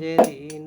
যেদিন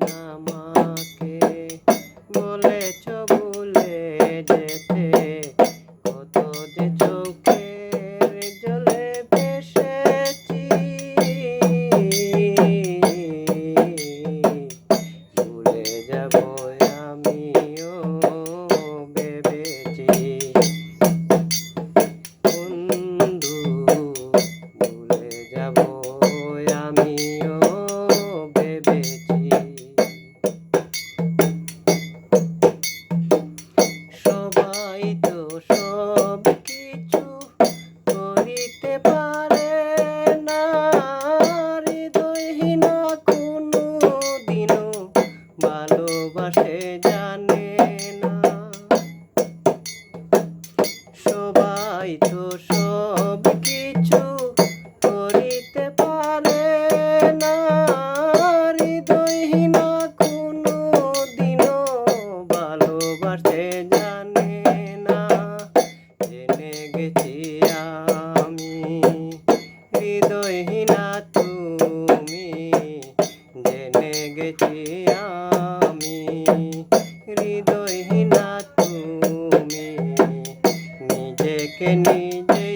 সব কিছু করিতে পারে না। হৃদয়হীনা কোনো দিনও ভালোবাসে জানে না। সবাই তো সব কিছু গেছি আমি। হৃদয়হীনা তুমি নিজেকে নিজেই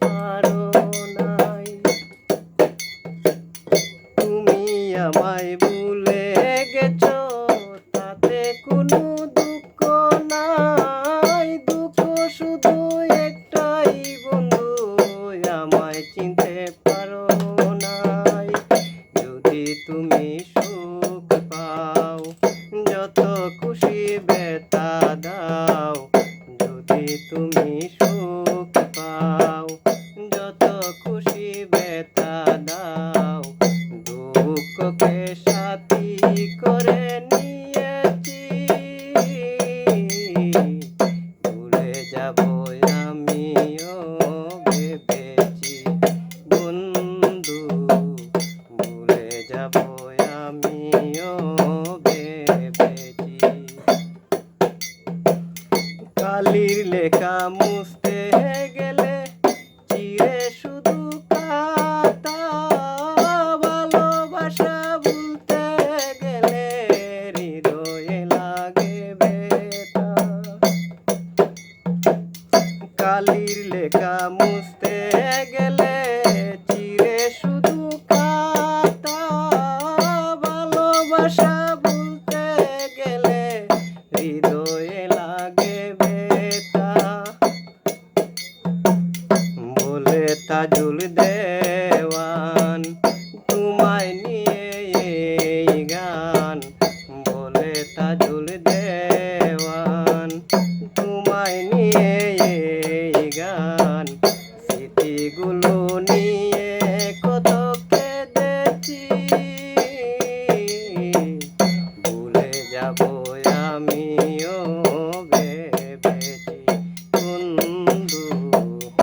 পারো নাই। তুমি আমায় ভুলে গেছো, তাতে কোনো দুঃখ নাই। দুঃখ শুধু একটাই বন্ধু, আমায় চিনতে পারো নাই। যদি তুমি সুখ পাও, যত ভেবেছি বন্ধু, ভুলে যাব আমিও ভেবেছি। কালির লেখা মুছতে গেলে চিরে শুধু গেলে কালির লেখা মুছতে তাজুল দেওয়ান, তোমায় নিয়ে এই গান। বলে তাজুল দেওয়ান, তোমায় নিয়ে এই গান। স্মৃতিগুলো নিয়ে